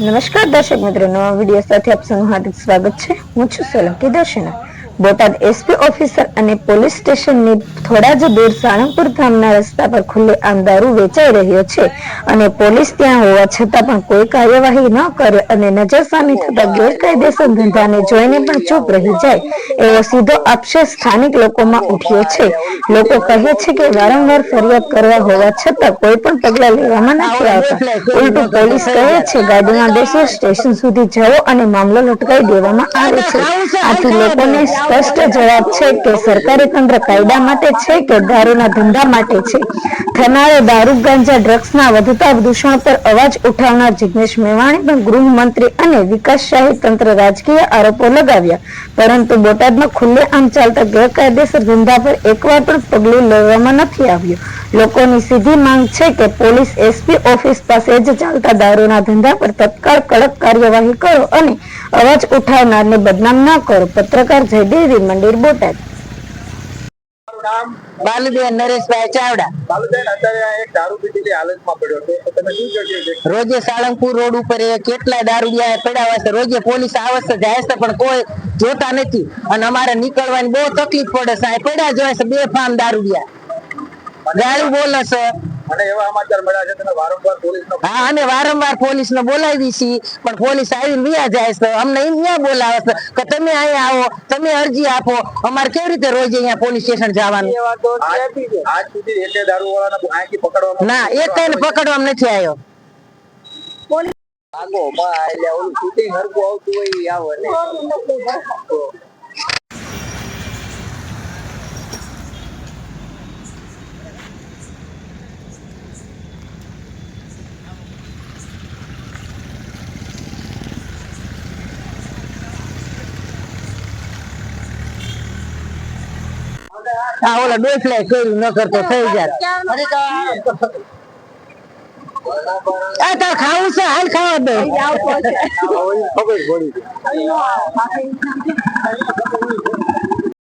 નમસ્કાર દર્શક મિત્રો નવા વીડિયો સાથે આપ સૌનું હાર્દિક સ્વાગત છે. હું છું સોલંકી દર્શના. બોટાદ એસપી ઓફિસર અને પોલીસ સ્ટેશનની થોડા જ દૂર સાળંગપુર ધામના રસ્તા પર ખુલ્લે આમ દારૂ વેચાઈ રહ્યો છે અને પોલીસ ત્યાં હોવા છતાં પણ કોઈ કાર્યવાહી ન કરે અને નજર સામે થતા ગેરકાયદેસર ધંધાને જોઈને પણ ચૂપ રહી જાય, એવો સીધો આક્ષેપ સ્થાનિક લોકોમાં ઉઠ્યો છે. લોકો કહે છે કે વારંવાર ફરિયાદ કરવા હોવા છતાં કોઈ પણ પગલા લેવામાં નથી આવતા. ઉલટું પોલીસ કહે છે, ગાડીમાં બેસો, સ્ટેશન સુધી જવો અને મામલો લટકાવી દેવામાં આવે છે. આથી લોકોને સ્પષ્ટ જવાબ છે કે સરકારી તંત્ર કાયદા માટે છે કે દારૂના ધંધા માટે છે? થનારે દારૂ, ગાંજા, ડ્રગ્સના વધતા દૂષણ પર અવાજ ઉઠાવનાર જિગ્નેશ મેવાણી પણ ગૃહમંત્રી અને વિકાસશાહી તંત્ર રાજકીય આરોપો લગાવ્યા. પરંતુ બોટાદમાં ખુલ્લે આમ ચાલતા ગેરકાયદેસર ધંધા પર એકવાર પણ પગલું લેવામાં નથી આવ્યું. લોકોની સીધી માંગ છે કે પોલીસ એસપી ઓફિસ પાસે જ ચાલતા દારૂના ધંધા પર તત્કાળ કડક કાર્યવાહી કરો અને અવાજ ઉઠાવનારને બદનામ ન કરો. પત્રકાર જયદેવી મંદિર બોટાદ. બાલુબેન નરેશભાઈ ચાવડા. બાલુબેન અત્યારે આ એક દારૂ પીધેલી હાલતમાં પડ્યો છે. તો તમે શું કહ્યું છે રોજે સાળંગપુર રોડ ઉપર એ કેટલા દારૂડિયા પડ્યા છે? રોજે પોલીસ આવશે જાય છે પણ કોઈ જોતા નથી. અને અમારે નીકળવાની બહુ તકલીફ પડે છે. પડ્યા જ હોય છે બે ફામ દારૂડિયા ગાળું બોલે છે. અને એવા સમાચાર મળ્યા છે તમે વારંવાર પોલીસનો હા અને વારંવાર પોલીસ ને બોલાવી છીએ પણ પોલીસ આવીને વ્યા જાય છે. અમને અહીંયા બોલાવે છે કે તમે અહીંયા આવો તમે અરજી આપો. અમારે કેવી રીતે રોજ અહીંયા પોલીસ સ્ટેશન જવાનું? આજ સુધી એકે દારૂ વાળાને ના એક કઈને પકડવામાં નથી આવ્યો. બા એટલે ઓલું શૂટિંગ હરકું આવતું હોય આવો આવે ને આ ઓલા બે ફ્લેટ કર્યું ન કરતો થઈ જાય. આ તાર ખાવું છે હાલ ખાવા દે. ખબર પડી.